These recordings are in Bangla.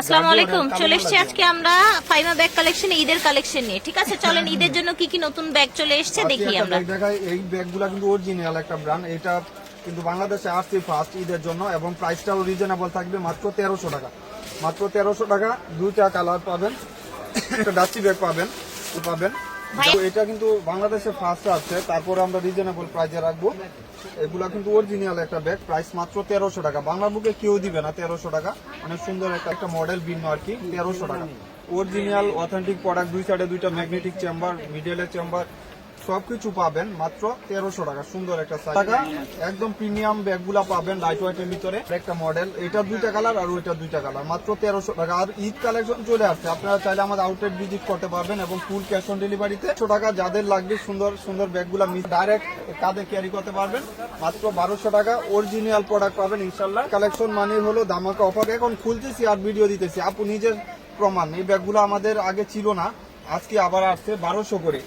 আসসালামু আলাইকুম। চলে এসেছি আজকে আমরা ফাইমা ব্যাগ কালেকশন ঈদের কালেকশন নিয়ে। ঠিক আছে চলেন ঈদের জন্য কি কি নতুন ব্যাগ চলে এসেছে দেখি আমরা। দেখাই। এই ব্যাগগুলো কিন্তু অরিজিনাল একটা ব্র্যান্ড এটা কিন্তু বাংলাদেশে আসছে ফার্স্ট ঈদের জন্য এবং প্রাইসটাও রিজনেবল থাকবে মাত্র তেরোশো টাকা। মাত্র তেরোশো টাকা দুইটা কালার পাবেন। একটা ডাস্টি ব্যাগ পাবেন। পাবেন। এটা কিন্তু বাংলাদেশে ফার্স্ট আসছে তারপরে আমরা রিজনেবল প্রাইসে রাখব। এগুলা কিন্তু অরিজিনাল একটা ব্যাগ প্রাইস মাত্র তেরোশো টাকা। বাংলা বুকে কেউ দিবে না তেরোশো টাকা। অনেক সুন্দর একটা একটা মডেল ভিন্ন আর কি, তেরোশো টাকা। অরিজিনাল অথেন্টিক প্রোডাক্ট দুই সাইডে দুইটা ম্যাগনেটিক চেম্বার মিডলের চেম্বার সবকিছু পাবেন মাত্র তেরোশো টাকা। সুন্দর একটা টাকা? একদম প্রিমিয়াম ব্যাগগুলা পাবেন লাইট ওয়েটের ভিতরে। একটা মডেল এটা দুইটা কালার আর ওইটা দুইটা কালার মাত্র তেরোশো টাকা। আর ঈদ কালেকশন চলে আসছে। আপনারা চাইলে আমাদের আউটলেট ভিজিট করতে পারবেন এবং ফুল ক্যাশ অন ডেলিভারিতে একশো টাকা যাদের লাগবে সুন্দর সুন্দর ব্যাগগুলা ডাইরেক্ট কাঁধে ক্যারি করতে পারবেন। মাত্র বারোশো টাকা। অরিজিনাল প্রোডাক্ট পাবেন ইনশাল্লাহ কালেকশন মানে হলো দামাকা অফার এখন খুলতেছি আর ভিডিও দিতেছি। আপু নিজের প্রমাণ। এই ব্যাগগুলো আমাদের আগে ছিল না। আজকে আবার আসছে বারোশো করে।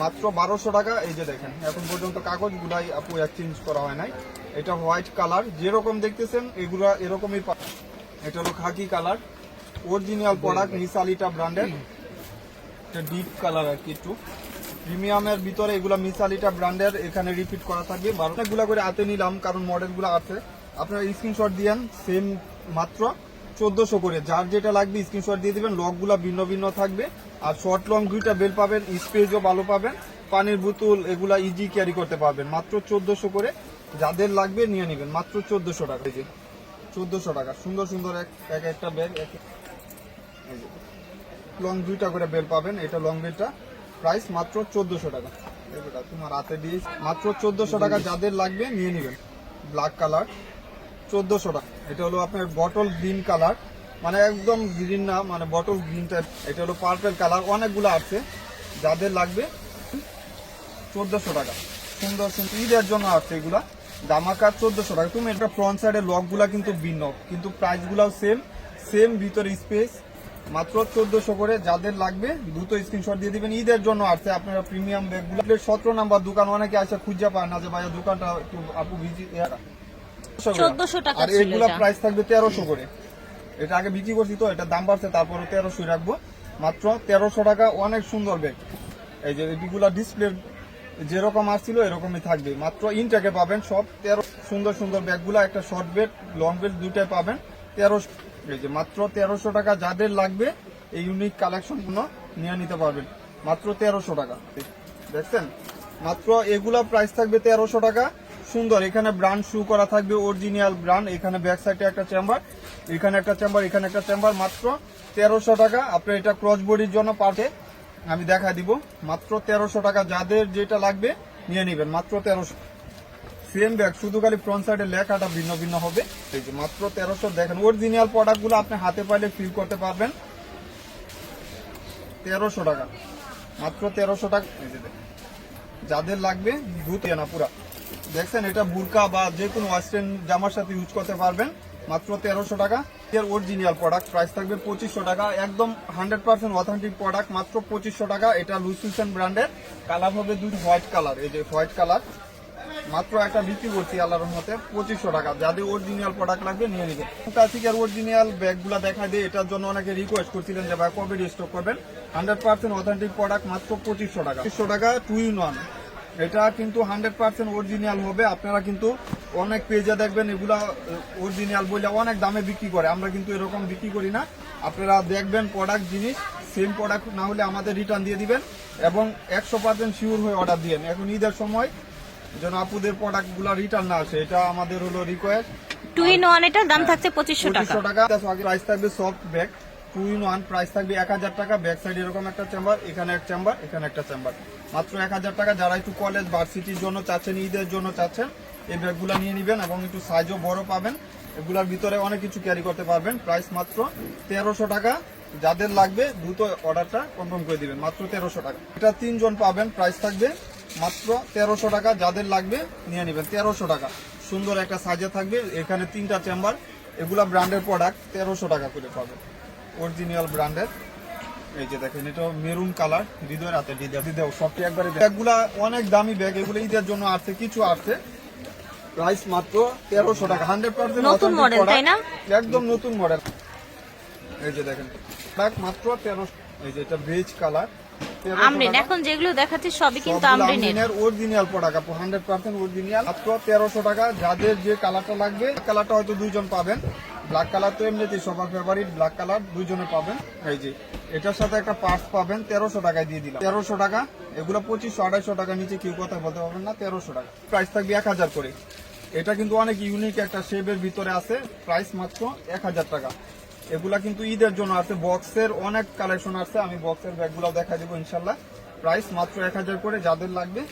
মাত্র বারোশো টাকা এই যে দেখেন এখন পর্যন্ত কাগজগুলাই আপু এক্সচেঞ্জ করা হয় নাই। এটা হোয়াইট কালার যেরকম দেখতেছেন এগুলা এরকমই এটা হলো খাকি কালার অরিজিনাল প্রোডাক্ট মিসালিটা ব্র্যান্ডের এটা ডিপ কালার আর কি একটু। প্রিমিয়ামের ভিতরে এগুলো মিসালিটা ব্র্যান্ডের এখানে রিপিট করা থাকবে। বারোটাগুলো করে হাতে নিলাম কারণ মডেলগুলো আছে। আপনারা স্ক্রিনশট দিয়েন সেম মাত্র। চোদ্দশো করে। যার যেটা লাগবে স্ক্রিনশট দিয়ে দিবেন, লকগুলো ভিন্ন ভিন্ন থাকবে। আর শর্ট লং দুইটা বেল পাবেন স্পেসও ভালো পাবেন। পানির বোতল, এগুলা ইজি ক্যারি করতে পারবেন। মাত্র চোদ্দশো করে। যাদের লাগবে নিয়ে নেবেন। মাত্র চোদ্দশো টাকা। এই যে, চোদ্দশো টাকা। সুন্দর সুন্দর এক এক একটা ব্যাগ এক লং দুইটা করে বেল পাবেন। এটা লং বেলটা প্রাইস মাত্র চোদ্দশো টাকা। তোমার হাতে দিয়ে মাত্র চোদ্দশো টাকা যাদের লাগবে নিয়ে নেবেন। ব্ল্যাক কালার চোদ্দশো টাকা এটা হলো আপনার বটল গ্রিন কালার মানে একদম গ্রিন না মানে বটল গ্রিন টাইপ এটা হলো পার্পেল কালার অনেকগুলো আছে। যাদের লাগবে চোদ্দশো টাকা সুন্দর সুন্দর। ঈদের জন্য আছে এগুলা। দামাকা চোদ্দশো টাকা তুমি এটা ফ্রন্ট সাইডের লকগুলা কিন্তু ভিন্ন। কিন্তু প্রাইস গুলাও সেম সেম ভিতরে স্পেস মাত্র চোদ্দশো করে। যাদের লাগবে, দ্রুত স্ক্রিনশট দিয়ে দিবেন। ঈদের জন্য আসছে আপনারা প্রিমিয়াম ব্যাগগুলো সতেরো নাম্বার দোকান। অনেকে আসে, খুঁজে পায় না যে, ভাইয়া, দোকানটা একটু আপু ভিজি 1400 টাকা আর এগুলা প্রাইস থাকবে তেরোশো করে। এটা আগে বিক্রি করছি তো এটা দাম বাড়ছে তারপরে তেরোশো রাখব। মাত্র তেরোশো টাকা অনেক সুন্দর ব্যাগ এই যে এগুলা ডিসপ্লে যেরকম আসছিল এরকমই থাকবে। মাত্র ইনটাকে পাবেন সব তেরো সুন্দর সুন্দর ব্যাগগুলা একটা শর্ট বেড লং বেড দুইটাই পাবেন। তেরোশো এই যে মাত্র তেরোশো টাকা যাদের লাগবে এই ইউনিক কালেকশনগুলো নিয়ে নিতে পারবেন। মাত্র তেরোশো টাকা। দেখছেন? মাত্র এগুলা প্রাইস থাকবে তেরোশো টাকা। সুন্দর। এখানে ব্র্যান্ড শু করা থাকবে অরিজিনাল ব্র্যান্ড এখানে ব্যাক সাইডে একটা চেম্বার এখানে একটা চেম্বার এখানে একটা চেম্বার মাত্র তেরোশো টাকা। আপনি এটা ক্রস বডির জন্য পাঠে আমি দেখা দিব। মাত্র তেরোশো টাকা। যাদের যেটা লাগবে, নিয়ে নেবেন। মাত্র তেরোশো। সেম ব্যাগ শুধু খালি ফ্রন্ট সাইডে লেখাটা ভিন্ন ভিন্ন হবে। এই যে মাত্র তেরোশো, দেখেন অরিজিনাল প্রোডাক্টগুলো আপনি হাতে পাইলে ফিল করতে পারবেন। তেরোশো টাকা। মাত্র তেরোশো টাকা। যাদের লাগবে, ধুতে না পুরা। দেখছেন, এটা বুরকা বা যে কোনো ওয়েস্টার্ন জামার সাথে ইউজ করতে পারবেন, মাত্র তেরোশো টাকা। এর অরিজিনাল প্রোডাক্ট প্রাইস থাকবে পঁচিশশো টাকা, একদম হান্ড্রেড পার্সেন্ট অথেন্টিক প্রোডাক্ট মাত্র পঁচিশশো টাকা। এটা লুসিসন ব্র্যান্ডের কালার হবে দুই হোয়াইট কালার এই যে হোয়াইট কালার মাত্র একটা বিক্রি করছি আল্লাহর মতে পঁচিশশো টাকা। যাদের অরিজিনাল প্রোডাক্ট লাগবে নিয়ে নেবেন। ক্লাসিকের অরিজিনাল ব্যাগগুলো দেখা দিয়ে এটার জন্য অনেকে রিকোয়েস্ট করছিলেন যে ভাই কবে স্টক করবেন? হান্ড্রেড পার্সেন্ট অথেন্টিক প্রোডাক্ট মাত্র পঁচিশশো টাকা। পঁচিশশো টাকা টু ইন ওয়ান এটা কিন্তু হান্ড্রেড পার্সেন্ট অরিজিনাল হবে। আপনারা কিন্তু অনেক পেজে দেখবেন এগুলা অরিজিনাল বলে অনেক দামে বিক্রি করে। আমরা কিন্তু এরকম বিক্রি করি না। আপনারা দেখবেন প্রোডাক্ট জিনিস সেম প্রোডাক্ট না হলে আমাদের রিটার্ন দিয়ে দিবেন এবং একশো পার্সেন্ট শিওর হয়ে অর্ডার দিবেন এখন ঈদের সময় যেন আপুদের প্রোডাক্টগুলা রিটার্ন না আসে এটা আমাদের হলো রিকোয়েস্ট টু ইন ওয়ান এটার দাম থাকছে পঁচিশশো টাকা। টাকা। প্রাইস থাকবে soft bag two in one price থাকবে এক হাজার টাকা। ব্যাক সাইড এরকম একটা চেম্বার এখানে এক চেম্বার এখানে একটা চেম্বার মাত্র এক হাজার টাকা যারা একটু কলেজ ভার্সিটির জন্য চাচ্ছেন, ঈদের জন্য চাচ্ছেন, এই ব্যাগগুলো নিয়ে নেবেন এবং একটু সাইজও বড় পাবেন। এগুলার ভিতরে অনেক কিছু ক্যারি করতে পারবেন। প্রাইস মাত্র তেরোশো টাকা। যাদের লাগবে, দ্রুত অর্ডারটা কনফার্ম করে দিবেন। মাত্র তেরোশো টাকা। এটা তিনজন পাবেন প্রাইস থাকবে মাত্র তেরোশো টাকা। যাদের লাগবে, নিয়ে নেবেন তেরোশো টাকা। সুন্দর একটা সাইজে থাকবে। এখানে তিনটা চেম্বার এগুলা ব্র্যান্ডের প্রোডাক্ট তেরোশো টাকা করে পাবেন। অরিজিনাল ব্র্যান্ডের এই যে দেখেন এটা মেরুন কালার হৃদয় রাতে হৃদয় সবটি একবারে ব্যাগগুলা অনেক দামি ব্যাগ এগুলো ঈদের জন্য আসছে কিছু আসছে। প্রাইস মাত্র তেরোশো টাকা হান্ড্রেড পার্সেন্ট নতুন model, তাই না? একদম নতুন মডেল এই যে দেখেন ব্যাগ মাত্র তেরো এই যে এটা বেজ কালার আমরিন এখন যেগুলো দেখাচ্ছি সবই কিন্তু আমরিনের অরিজিনাল প্রোডাক্ট আপু হান্ড্রেড পার্সেন্ট অরিজিনাল মাত্র তেরোশো টাকা যাদের যে কালারটা লাগবে কালারটা হয়তো দুইজন পাবেন। ব্ল্যাক কালার তো এমনিতেই সবার ফেভারিট ব্ল্যাক কালার দুইজনে পাবেন। এই যে, এটার সাথে একটা পার্স পাবেন, তেরোশো টাকায় দিয়ে দিলাম। তেরোশো টাকা, এগুলো পঁচিশশো, আড়াইশো টাকা নিচে কেউ কথা বলতে পারবেন না, তেরোশো টাকা। প্রাইস থাকবে এক হাজার করে। এটা কিন্তু অনেক ইউনিক একটা শেপের ভিতরে আছে প্রাইস মাত্র এক হাজার টাকা। এগুলা কিন্তু ঈদের জন্য আছে বক্সের অনেক কালেকশন আছে, আমি বক্সের ব্যাগগুলো দেখা দিব ইনশাল্লাহ। প্রাইস মাত্র এক হাজার করে, যাদের লাগবে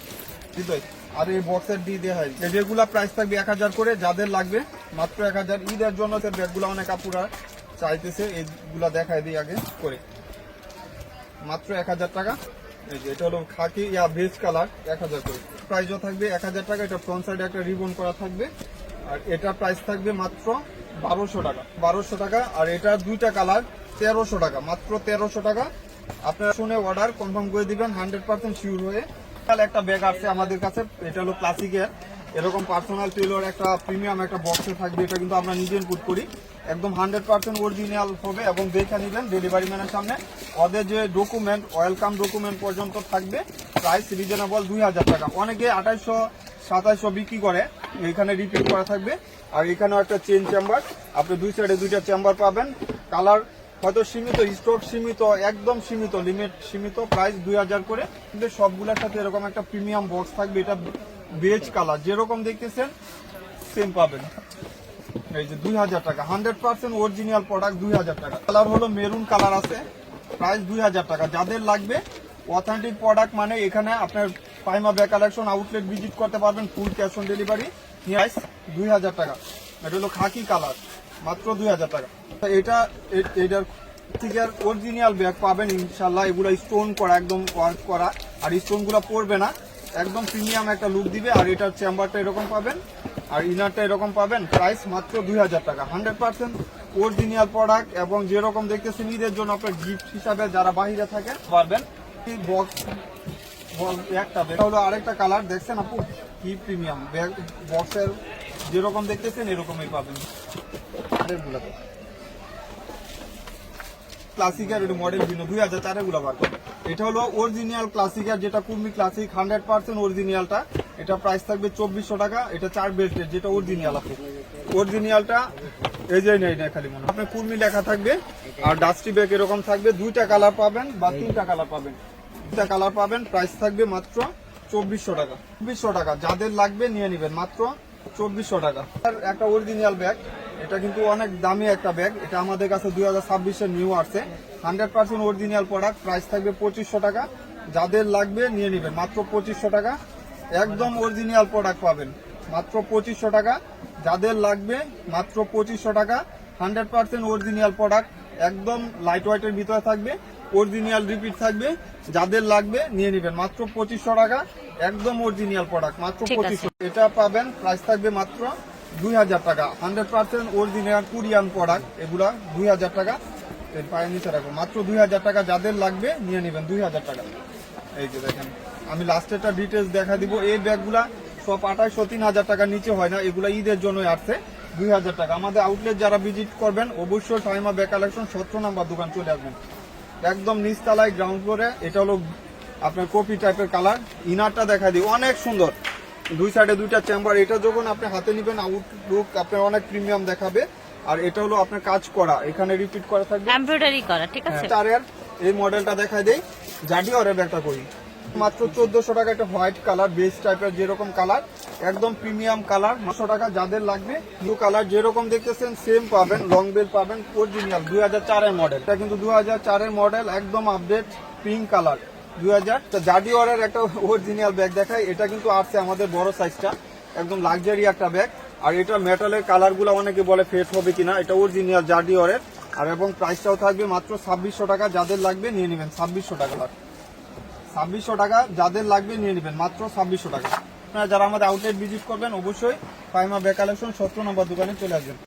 হৃদয় আর এই বক্সের দিয়ে দেওয়া হয়। যেগুলা প্রাইস থাকবে এক হাজার করে, যাদের লাগবে মাত্র এক হাজার। ঈদের জন্য সে ব্যাগগুলো অনেক আপুরা চাইতেছে, এইগুলা দেখায় দিই আগে করে। মাত্র এক হাজার টাকা। এই যে, এটা হলো খাকি, ইয়া বেজ কালার এক হাজার করে। প্রাইসও থাকবে এক হাজার টাকা, এটা ফ্রন্ট একটা রিবন করা থাকবে। আর এটা প্রাইস থাকবে মাত্র বারোশো টাকা। বারোশো টাকা, আর এটা দুইটা কালার তেরোশো টাকা। মাত্র তেরোশো টাকা। আপনারা শুনে অর্ডার কনফার্ম করে দিবেন হান্ড্রেড পার্সেন্ট শিওর হয়ে তাহলে একটা ব্যাগ আছে আমাদের কাছে। এটা হলো ক্লাসিকের এরকম পার্সোনাল টেলর একটা প্রিমিয়াম একটা বক্সে থাকবে। এটা কিন্তু আমরা নিজে ইনপুট করি। একদম হান্ড্রেড পার্সেন্ট অরিজিনাল হবে এবং দেখে নেবেন ডেলিভারি ম্যানের সামনে। ওদের যে ডকুমেন্ট ওয়েলকাম ডকুমেন্ট পর্যন্ত থাকবে। প্রাইস রিজনেবল দুই হাজার টাকা। অনেকে আঠাইশশো, সাতাইশশো বিক্রি করে। এখানে রিপিট করা থাকবে। আর এখানেও একটা চেন চেম্বার আপনি দুই সাইডে দুইটা চেম্বার পাবেন। কালার হয়তো সীমিত স্টক সীমিত, একদম সীমিত লিমিট সীমিত প্রাইস দুই হাজার করে। কিন্তু সবগুলোর সাথে এরকম একটা প্রিমিয়াম বক্স থাকবে, এটা বেজ কালার যেরকম দেখতেছেন সেম পাবেন। এই যে দুই হাজার টাকা। হান্ড্রেড পার্সেন্ট অরিজিনাল প্রোডাক্ট দুই হাজার টাকা। কালার হলো মেরুন কালার আছে। প্রাইস দুই হাজার টাকা। যাদের লাগবে অথেন্টিক প্রোডাক্ট মানে এখানে আপনার Paima bag collection outlet visit করতে পারবেন full cash on delivery price দুই হাজার টাকা। এটা হলো খাকি কালার মাত্র দুই হাজার টাকা। এটা এটার থেকে আর অরিজিনাল ব্যাগ পাবেন ইনশাল্লাহ। এগুলো স্টোন করা, একদম ওয়ার্ক করা। আর স্টোনগুলো পড়বে না। একদম প্রিমিয়াম একটা লুক দিবে। আর এটার চেম্বারটা এরকম পাবেন। আর ইনারটা এরকম পাবেন। প্রাইস মাত্র দুই হাজার টাকা। হান্ড্রেড পার্সেন্ট অরিজিনাল প্রোডাক্ট এবং যেরকম দেখতেছেন, ঈদের জন্য আপনার গিফট হিসাবে যারা বাহিরে থাকে, পারবেন। বক্স একটা ব্যাগ হলো আরেকটা কালার দেখছেন আপু? কি প্রিমিয়াম ব্যাগ বক্সের যেরকম দেখতেছেন, এরকমই পাবেন। আরেকগুলোতে ক্লাসিকের এটা মডেল ভিন্ন, দুই হাজার চারেরগুলো বার এটা হলো অরিজিনাল ক্লাসিকের যেটা কুর্মি ক্লাসিক হান্ড্রেড পার্সেন্ট অরিজিনালটা এটা প্রাইস থাকবে চব্বিশশো টাকা, এটা চার বেল্টের যেটা অরিজিনাল আপু অরিজিনালটা এই না খালি মনে। আপনার কুর্মি লেখা থাকবে, আর ডাস্টি ব্যাগ এরকম থাকবে, দুইটা কালার পাবেন বা তিনটা কালার পাবেন। দুইটা কালার পাবেন প্রাইস থাকবে মাত্র চব্বিশশো টাকা। চব্বিশশো টাকা, যাদের লাগবে নিয়ে নেবেন, মাত্র চব্বিশশো টাকা। আর একটা অরিজিনাল ব্যাগ এটা কিন্তু অনেক দামি একটা ব্যাগ এটা আমাদের কাছে দুই হাজার ছাব্বিশের নিউ আসছে। Hundred percent original product price থাকবে পঁচিশশো টাকা। যাদের লাগবে নিয়ে নেবেন মাত্র পঁচিশশো টাকা। একদম অরিজিনাল প্রোডাক্ট পাবেন মাত্র পঁচিশশো টাকা। যাদের লাগবে মাত্র পঁচিশশো টাকা। হান্ড্রেড পার্সেন্ট অরিজিনাল প্রোডাক্ট একদম লাইট ওয়েটের ভিতরে থাকবে অরিজিনাল রিপিট থাকবে। যাদের লাগবে নিয়ে নেবেন মাত্র পঁচিশশো টাকা। একদম অরিজিনাল প্রোডাক্ট মাত্র পঁচিশশো। এটা পাবেন প্রাইস থাকবে মাত্র দুই হাজার টাকা। Hundred percent original Korean product, এগুলা দুই হাজার টাকা। পায়ের নিচে রাখব মাত্র দুই হাজার টাকা যাদের লাগবে, নিয়ে নেবেন দুই হাজার টাকা। এই যে দেখেন, আমি লাস্টেরটা ডিটেলস দেখা দিব। এই ব্যাগগুলা সব আঠাশশো তিন হাজার টাকার নিচে হয় না, এগুলা ঈদের জন্যই আসছে। দুই হাজার টাকা। আমাদের আউটলেট যারা ভিজিট করবেন, অবশ্যই সাইমা ব্যাগ কালেকশন সতেরো নাম্বার দোকান চলে আসবেন। একদম নিচতলায় গ্রাউন্ড ফ্লোরে এটা হলো আপনার কপি টাইপের কালার ইনারটা দেখা দিই। অনেক সুন্দর। দুই সাইডে দুইটা চেম্বার এটা যখন আপনি হাতে নেবেন আউটলুক আপনার অনেক প্রিমিয়াম দেখাবে। আর এটা হলো আপনার কাজ করা এখানে রিপিট করা থাকবে। এমব্রয়ডারি করা ঠিক আছে? চারের এই মডেলটা দেখা দেই জাডি অরের একটা করি। মাত্র চোদ্দশো টাকা একটা হোয়াইট কালার বেস টাইপের যেরকম কালার একদম প্রিমিয়াম কালার নশো টাকা যাদের লাগবে ব্লু কালার যেরকম দেখতেছেন সেম পাবেন লং বেল পাবেন অরিজিনাল দুই হাজার চারের মডেল এটা কিন্তু দুই হাজার চারের মডেল একদম আপডেট পিঙ্ক কালার দুই হাজার। জাডি অরের একটা অরিজিনাল ব্যাগ দেখায় এটা কিন্তু আসছে আমাদের বড় সাইজটা একদম লাক্সারি একটা ব্যাগ আর এটা মেটালের কালারগুলো অনেকে বলে ফেট হবে কিনা, এটা অরিজিনাল জাডি অরের আর এবং প্রাইসটাও থাকবে মাত্র ছাব্বিশশো টাকা, যাদের লাগবে নিয়ে নেবেন। ছাব্বিশশো টাকা ছাব্বিশশো টাকা, যাদের লাগবে নিয়ে নেবেন। মাত্র ছাব্বিশশো টাকা। আপনারা যারা আমাদের আউটলেট ভিজিট করবেন, অবশ্যই পাইমা ব্যাগ কালেকশন সত্তর নম্বর দোকানে চলে আসবেন।